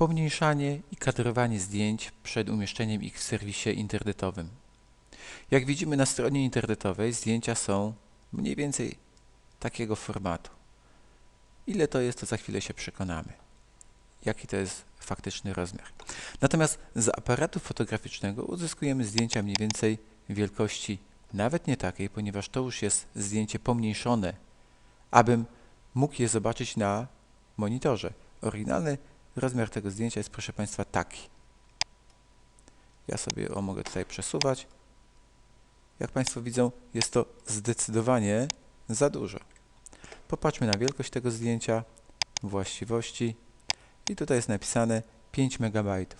pomniejszanie i kadrowanie zdjęć przed umieszczeniem ich w serwisie internetowym. Jak widzimy na stronie internetowej zdjęcia są mniej więcej takiego formatu. Ile to jest, to za chwilę się przekonamy. Jaki to jest faktyczny rozmiar. Natomiast z aparatu fotograficznego uzyskujemy zdjęcia mniej więcej wielkości nawet nie takiej, ponieważ to już jest zdjęcie pomniejszone, abym mógł je zobaczyć na monitorze. Oryginalny rozmiar tego zdjęcia jest, proszę Państwa, taki. Ja sobie o mogę tutaj przesuwać. Jak Państwo widzą, jest to zdecydowanie za dużo. Popatrzmy na wielkość tego zdjęcia, właściwości i tutaj jest napisane 5 MB.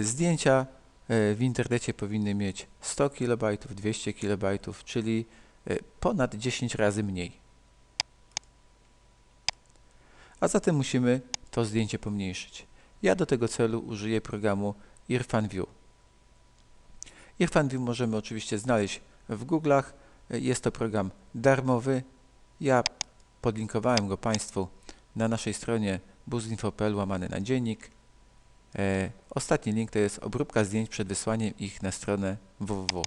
Zdjęcia e, w internecie powinny mieć 100 KB, 200 KB, czyli e, ponad 10 razy mniej. A zatem musimy to zdjęcie pomniejszyć. Ja do tego celu użyję programu Irfan View. Irfan View możemy oczywiście znaleźć w Google'ach. Jest to program darmowy. Ja podlinkowałem go Państwu na naszej stronie buzinfo.pl łamany na dziennik. E, ostatni link to jest obróbka zdjęć przed wysłaniem ich na stronę www.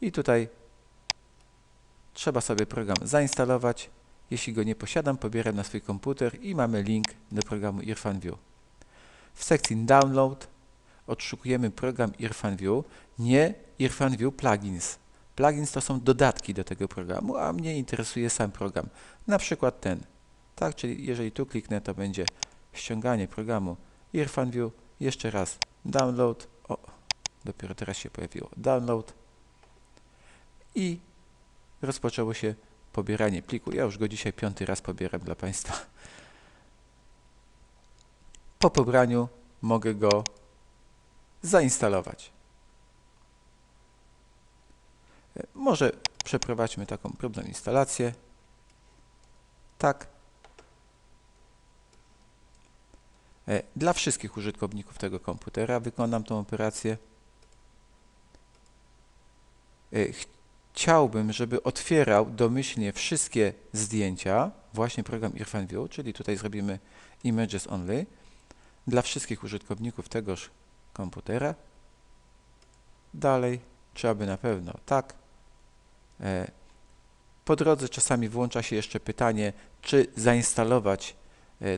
I tutaj trzeba sobie program zainstalować. Jeśli go nie posiadam, pobieram na swój komputer i mamy link do programu Irfan View. W sekcji Download odszukujemy program Irfan View, nie Irfan View Plugins. Plugins to są dodatki do tego programu, a mnie interesuje sam program. Na przykład ten. Tak, czyli jeżeli tu kliknę, to będzie ściąganie programu Irfan View. Jeszcze raz download. O, dopiero teraz się pojawiło. Download. I rozpoczęło się pobieranie pliku. Ja już go dzisiaj piąty raz pobieram dla Państwa. Po pobraniu mogę go zainstalować. Może przeprowadźmy taką próbną instalację. Tak. E, dla wszystkich użytkowników tego komputera wykonam tą operację. E, chciałbym, żeby otwierał domyślnie wszystkie zdjęcia, właśnie program Irfan View, czyli tutaj zrobimy Images Only, dla wszystkich użytkowników tegoż komputera. Dalej, trzeba by na pewno tak. E, po drodze czasami włącza się jeszcze pytanie, czy zainstalować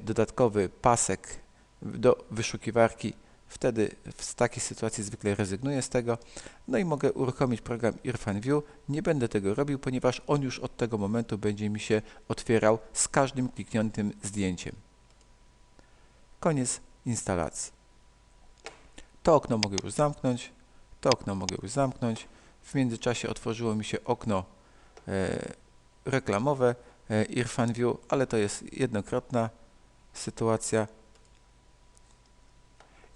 dodatkowy pasek do wyszukiwarki. Wtedy w takiej sytuacji zwykle rezygnuję z tego. No i mogę uruchomić program Irfan View. Nie będę tego robił, ponieważ on już od tego momentu będzie mi się otwierał z każdym klikniętym zdjęciem. Koniec instalacji. To okno mogę już zamknąć. To okno mogę już zamknąć. W międzyczasie otworzyło mi się okno e, reklamowe e, Irfan View, ale to jest jednokrotna sytuacja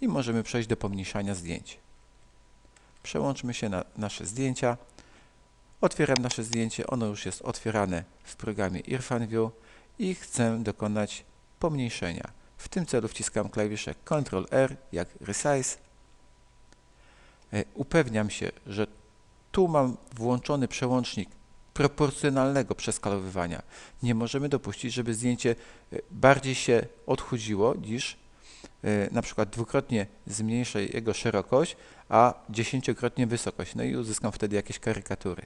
i możemy przejść do pomniejszania zdjęć. Przełączmy się na nasze zdjęcia. Otwieram nasze zdjęcie, ono już jest otwierane w programie Irfan View i chcę dokonać pomniejszenia. W tym celu wciskam klawisze Ctrl R jak Resize. E, upewniam się, że tu mam włączony przełącznik proporcjonalnego przeskalowywania. Nie możemy dopuścić, żeby zdjęcie e, bardziej się odchudziło niż na przykład dwukrotnie zmniejszę jego szerokość, a dziesięciokrotnie wysokość. No i uzyskam wtedy jakieś karykatury.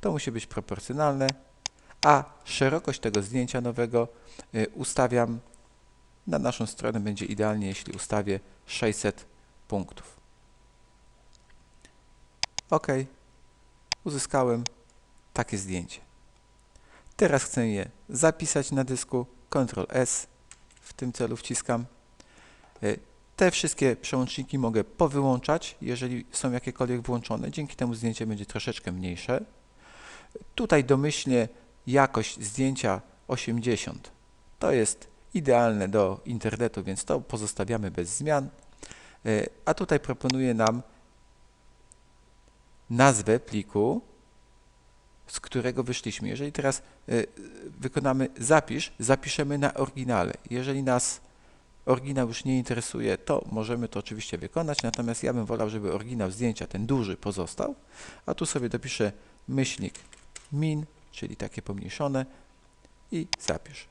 To musi być proporcjonalne, a szerokość tego zdjęcia nowego e, ustawiam na naszą stronę będzie idealnie, jeśli ustawię 600 punktów. OK. Uzyskałem takie zdjęcie. Teraz chcę je zapisać na dysku. Ctrl S. W tym celu wciskam te wszystkie przełączniki mogę powyłączać, jeżeli są jakiekolwiek włączone. Dzięki temu zdjęcie będzie troszeczkę mniejsze. Tutaj domyślnie jakość zdjęcia 80. To jest idealne do internetu, więc to pozostawiamy bez zmian. E, a tutaj proponuję nam nazwę pliku, z którego wyszliśmy. Jeżeli teraz e, wykonamy zapisz, zapiszemy na oryginale. Jeżeli nas oryginał już nie interesuje, to możemy to oczywiście wykonać, natomiast ja bym wolał, żeby oryginał zdjęcia, ten duży, pozostał, a tu sobie dopiszę myślnik min, czyli takie pomniejszone i zapisz.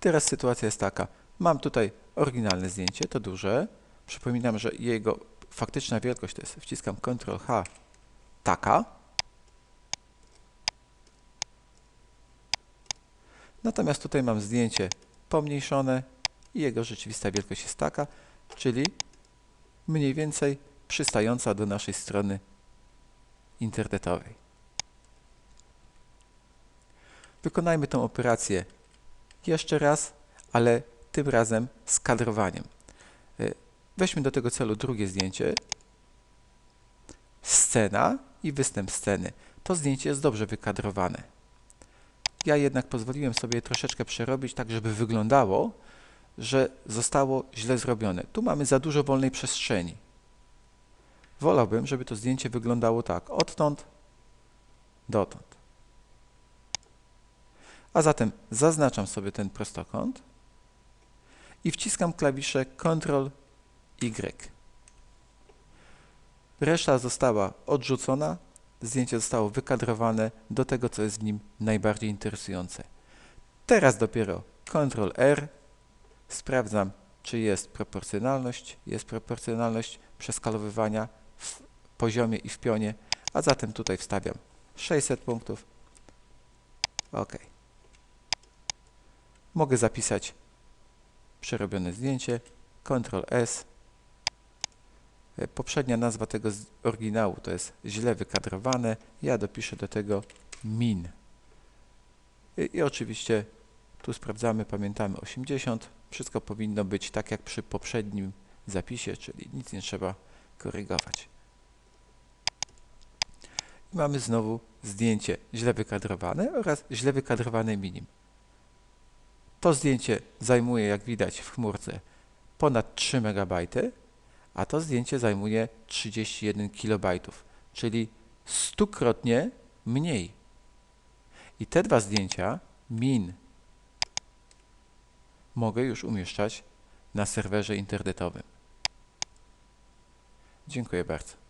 Teraz sytuacja jest taka. Mam tutaj oryginalne zdjęcie, to duże. Przypominam, że jego faktyczna wielkość to jest, wciskam Ctrl H, taka. Natomiast tutaj mam zdjęcie pomniejszone i jego rzeczywista wielkość jest taka, czyli mniej więcej przystająca do naszej strony internetowej. Wykonajmy tę operację jeszcze raz, ale tym razem z kadrowaniem. Y, Weźmy do tego celu drugie zdjęcie. Scena i występ sceny. To zdjęcie jest dobrze wykadrowane. Ja jednak pozwoliłem sobie troszeczkę przerobić tak, żeby wyglądało, że zostało źle zrobione. Tu mamy za dużo wolnej przestrzeni. Wolałbym, żeby to zdjęcie wyglądało tak, odtąd dotąd. A zatem zaznaczam sobie ten prostokąt i wciskam klawisze Ctrl Y. Reszta została odrzucona, zdjęcie zostało wykadrowane do tego, co jest w nim najbardziej interesujące. Teraz dopiero Ctrl R, sprawdzam, czy jest proporcjonalność, jest proporcjonalność przeskalowywania w poziomie i w pionie, a zatem tutaj wstawiam 600 punktów. OK. Mogę zapisać przerobione zdjęcie, Ctrl S. E, Poprzednia nazwa tego oryginału to jest źle wykadrowane. Ja dopiszę do tego min. I, I oczywiście tu sprawdzamy, pamiętamy 80. Wszystko powinno być tak jak przy poprzednim zapisie, czyli nic nie trzeba korygować. I mamy znowu zdjęcie źle wykadrowane oraz źle wykadrowane minim. To zdjęcie zajmuje, jak widać w chmurce, ponad 3 MB, a to zdjęcie zajmuje 31 KB, czyli stukrotnie mniej. I te dwa zdjęcia, min, mogę już umieszczać na serwerze internetowym. Dziękuję bardzo.